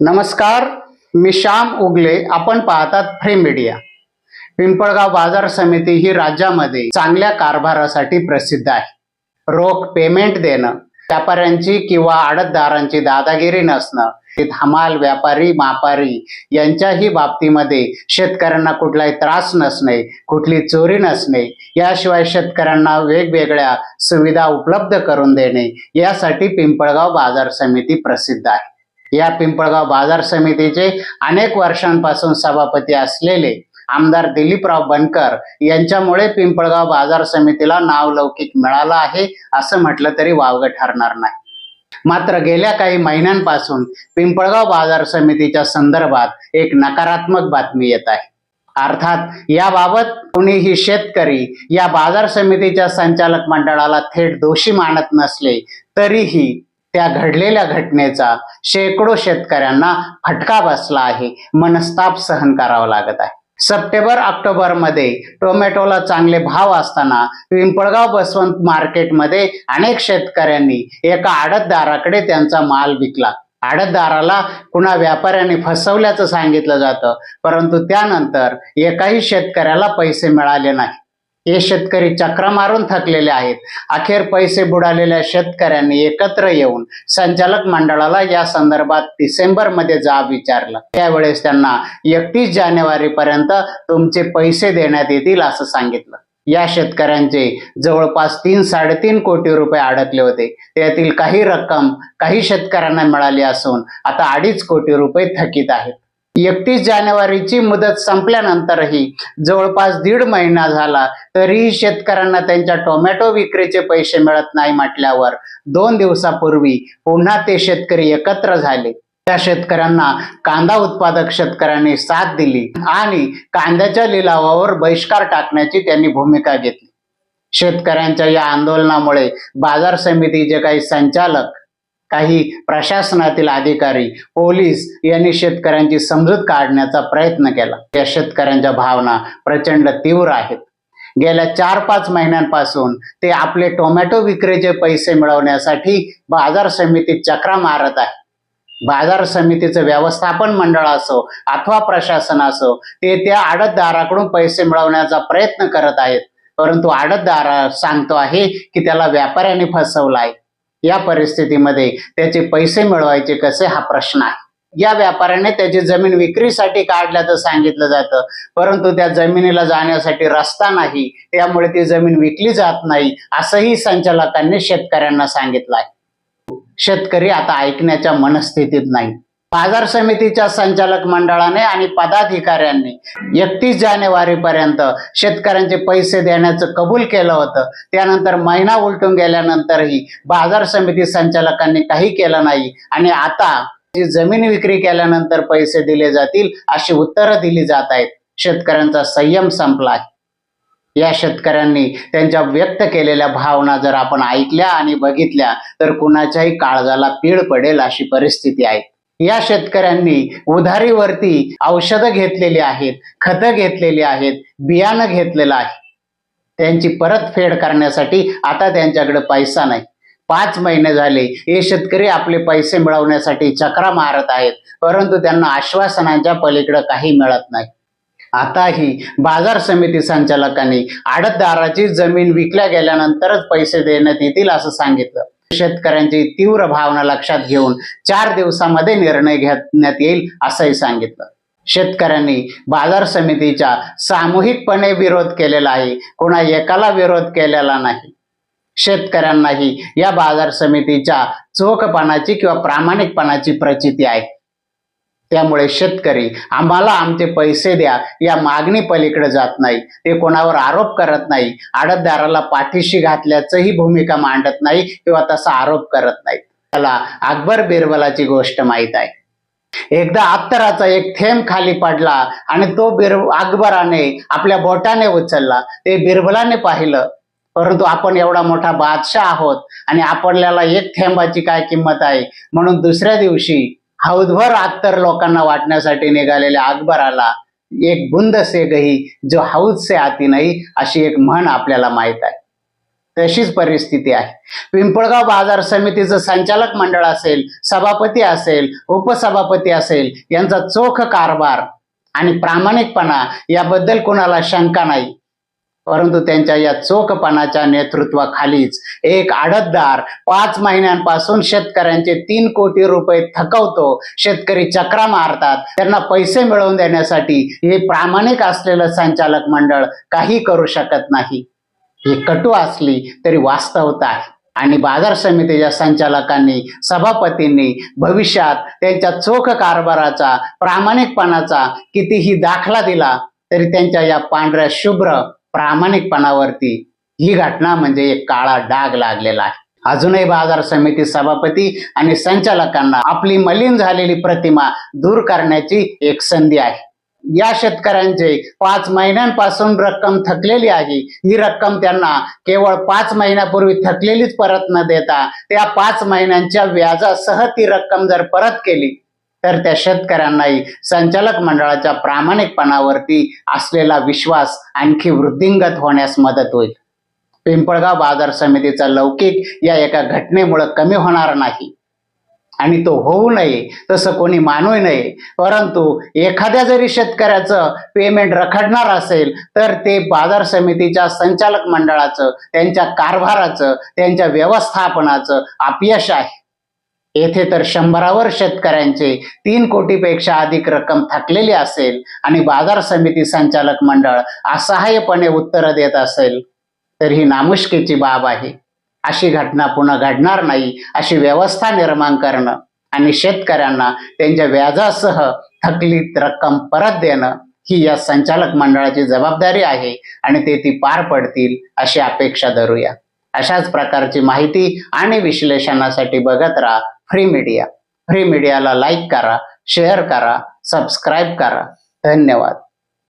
नमस्कार मी श्याम उगले. आपण पाहतात फ्री मीडिया. पिंपळगाव बाजार समिती ही राज्यामध्ये चांगल्या कारभारासाठी प्रसिद्ध आहे. रोख पेमेंट देणं व्यापाऱ्यांची किंवा आडतदारांची दादागिरी नसणं ते हमाल व्यापारी मापारी यांच्याही बाबतीमध्ये शेतकऱ्यांना कुठलाही त्रास नसणे कुठली चोरी नसणे याशिवाय शेतकऱ्यांना वेगवेगळ्या सुविधा उपलब्ध करून देणे यासाठी पिंपळगाव बाजार समिती प्रसिद्ध आहे. या पिंपळगाव बाजार समितीचे अनेक वर्षांपासून सभापती असलेले आमदार दिलीपराव बनकर यांच्यामुळे पिंपळगाव बाजार समितीला नावलौकिक मिळालं आहे असं म्हटलं तरी वावगं ठरणार नाही. मात्र गेल्या काही महिन्यांपासून पिंपळगाव बाजार समितीच्या संदर्भात एक नकारात्मक बातमी येत आहे. अर्थात याबाबत कोणीही शेतकरी या बाजार समितीच्या संचालक मंडळाला थेट दोषी मानत नसले तरीही त्या घडलेल्या घटनेचा शेकडो शेतकऱ्यांना फटका बसला आहे. मनस्ताप सहन करावा लागत आहे. सप्टेंबर ऑक्टोबरमध्ये टोमॅटोला चांगले भाव असताना पिंपळगाव बसवंत मार्केटमध्ये अनेक शेतकऱ्यांनी एका आडतदाराकडे त्यांचा माल विकला. आडतदाराला कुणा व्यापाऱ्याने फसवल्याचं सांगितलं जातं परंतु त्यानंतर एकाही शेतकऱ्याला पैसे मिळाले नाही. हे शेतकरी चक्रा मारून थकलेले आहेत. अखेर पैसे बुडालेल्या शेतकऱ्यांनी एकत्र येऊन संचालक मंडळाला या संदर्भात डिसेंबरमध्ये जाब विचारलं. त्यावेळेस त्यांना एकतीस जानेवारी पर्यंत तुमचे पैसे देण्यात येतील असं सांगितलं. या शेतकऱ्यांचे जवळपास तीन साडेतीन कोटी रुपये अडकले होते. त्यातील काही रक्कम काही शेतकऱ्यांना मिळाली असून आता अडीच कोटी रुपये थकीत आहेत. एकतीस जानेवारीची मुदत संपल्यानंतरही जवळपास दीड महिना झाला तरीही शेतकऱ्यांना त्यांच्या टोमॅटो विक्रीचे पैसे मिळत नाही म्हटल्यावर दोन दिवसापूर्वी पुन्हा ते शेतकरी एकत्र झाले. त्या शेतकऱ्यांना कांदा उत्पादक शेतकऱ्यांनी साथ दिली आणि कांद्याच्या लिलावावर बहिष्कार टाकण्याची त्यांनी भूमिका घेतली. शेतकऱ्यांच्या या आंदोलनामुळे बाजार समितीचे काही संचालक काही प्रशासनातील अधिकारी पोलीस यांनी शेतकऱ्यांची समजूत काढण्याचा प्रयत्न केला. या शेतकऱ्यांच्या भावना प्रचंड तीव्र आहेत. गेल्या चार पाच महिन्यांपासून ते आपले टोमॅटो विक्रीचे पैसे मिळवण्यासाठी बाजार समितीत चक्रा मारत आहे. बाजार समितीचं व्यवस्थापन मंडळ असो अथवा प्रशासन असो ते त्या आडतदाराकडून पैसे मिळवण्याचा प्रयत्न करत आहेत. परंतु आडतदार सांगतो आहे की त्याला व्यापाऱ्याने फसवला आहे. या परिस्थितीमध्ये त्याचे पैसे मिळवायचे कसे हा प्रश्न आहे. या व्यापाऱ्याने त्याची जमीन विक्रीसाठी काढल्याचं सांगितलं जातं. परंतु त्या जमिनीला जाण्यासाठी रस्ता नाही त्यामुळे ती जमीन विकली जात नाही असंही संचालकांनी शेतकऱ्यांना सांगितलं आहे. शेतकरी आता ऐकण्याच्या मनस्थितीत नाही. बाजार समितीच्या संचालक मंडळाने आणि पदाधिकाऱ्यांनी एकतीस जानेवारी पर्यंत शेतकऱ्यांचे पैसे देण्याचं कबूल केलं होतं. त्यानंतर महिना उलटून गेल्यानंतरही बाजार समिती संचालकांनी काही केलं नाही. आणि आता जी जमीन विक्री केल्यानंतर पैसे दिले जातील अशी उत्तरं दिली जात आहेत. शेतकऱ्यांचा संयम संपला आहे. या शेतकऱ्यांनी त्यांच्या व्यक्त केलेल्या भावना जर आपण ऐकल्या आणि बघितल्या तर कुणाच्याही काळजाला पीळ पडेल अशी परिस्थिती आहे. या शेतकऱ्यांनी उधारीवरती औषधं घेतलेली आहेत खतं घेतलेली आहेत बियाणं घेतलेलं आहे. त्यांची परतफेड करण्यासाठी आता त्यांच्याकडे पैसा नाही. पाच महिने झाले हे शेतकरी आपले पैसे मिळवण्यासाठी चक्रा मारत आहेत परंतु त्यांना आश्वासनांच्या पलीकडे काही मिळत नाही. आताही बाजार समिती संचालकांनी आडतदाराची जमीन विकल्या गेल्यानंतरच पैसे देण्यात येतील असं सांगितलं. शेतकऱ्यांची तीव्र भावना लक्षात घेऊन चार दिवसामध्ये निर्णय घेण्यात येईल असंही सांगितलं. शेतकऱ्यांनी बाजार समितीच्या सामूहिकपणे विरोध केलेला आहे. कोणा एकाला विरोध केलेला नाही. शेतकऱ्यांनाही या बाजार समितीच्या चोखपणाची किंवा प्रामाणिकपणाची प्रचिती आहे. त्यामुळे शेतकरी आम्हाला आमचे पैसे द्या या मागणी पलीकडे जात नाही. ते कोणावर आरोप करत नाही. आडतदाराला पाठीशी घातल्याचंही भूमिका मांडत नाही किंवा तसा आरोप करत नाही. त्याला अकबर बिरबलाची गोष्ट माहीत आहे. एकदा अत्तराचा एक थेंब खाली पडला आणि तो बिर अकबराने आपल्या बोटाने उचलला. ते बिरबलाने पाहिलं परंतु आपण एवढा मोठा बादशाह आहोत आणि आपल्याला एक थेंबाची काय किंमत आहे? म्हणून दुसऱ्या दिवशी हौदभर अत्तर लोकांना वाटण्यासाठी निघालेल्या अकबराला एक बुंद से गही जो हौद से आती नाही अशी एक म्हण आपल्याला माहीत आहे. तशीच परिस्थिती आहे. पिंपळगाव बाजार समितीचं संचालक मंडळ असेल सभापती असेल उपसभापती असेल यांचा चोख कारभार आणि प्रामाणिकपणा याबद्दल कोणाला शंका नाही. परंतु त्यांच्या या चोखपणाच्या नेतृत्वाखालीच एक आडतदार पाच महिन्यांपासून शेतकऱ्यांचे तीन कोटी रुपये थकवतो शेतकरी चक्रा मारतात त्यांना पैसे मिळवून देण्यासाठी हे प्रामाणिक असलेलं संचालक मंडळ काही करू शकत नाही. ही कटू असली तरी वास्तवता आहे. आणि बाजार समितीच्या संचालकांनी सभापतींनी भविष्यात त्यांच्या चोख कारभाराचा प्रामाणिकपणाचा कितीही दाखला दिला तरी त्यांच्या या पांढऱ्या शुभ्र प्रामाणिकपणावरती ही घटना म्हणजे एक काळा डाग लागलेला आहे. अजूनही बाजार समिती सभापती आणि संचालकांना आपली मलिन झालेली प्रतिमा दूर करण्याची एक संधी आहे. या शेतकऱ्यांचे पाच महिन्यांपासून रक्कम थकलेली आहे. ही रक्कम त्यांना केवळ पाच महिन्यापूर्वी थकलेलीच परत न देता त्या पाच महिन्यांच्या व्याजासह ती रक्कम जर परत केली तर त्या शेतकऱ्यांनाही संचालक मंडळाच्या प्रामाणिकपणावरती असलेला विश्वास आणखी वृद्धिंगत होण्यास मदत होईल. पिंपळगाव बाजार समितीचा लौकिक या एका घटनेमुळे कमी होणार नाही. आणि तो होऊ नये तसं कोणी मानू नये परंतु एखाद्या जरी शेतकऱ्याचं पेमेंट रखडणार असेल तर ते बाजार समितीच्या संचालक मंडळाचं त्यांच्या कारभाराचं त्यांच्या व्यवस्थापनाचं अपयश आहे. येथे तर शंभरावर शेतकऱ्यांचे तीन कोटीपेक्षा अधिक रक्कम थकलेली असेल आणि बाजार समिती संचालक मंडळ असहाय्यपणे उत्तरं देत असेल तर ही नामुष्कीची बाब आहे. अशी घटना पुन्हा घडणार नाही अशी व्यवस्था निर्माण करणं आणि शेतकऱ्यांना त्यांच्या व्याजासह थकलीत रक्कम परत देणं ही या संचालक मंडळाची जबाबदारी आहे आणि ते ती पार पडतील अशी अपेक्षा धरूया. अशाच प्रकारची माहिती आणि विश्लेषणासाठी बघत राहा फ्री मीडिया. फ्री मीडियाला लाईक करा शेअर करा सबस्क्राईब करा. धन्यवाद.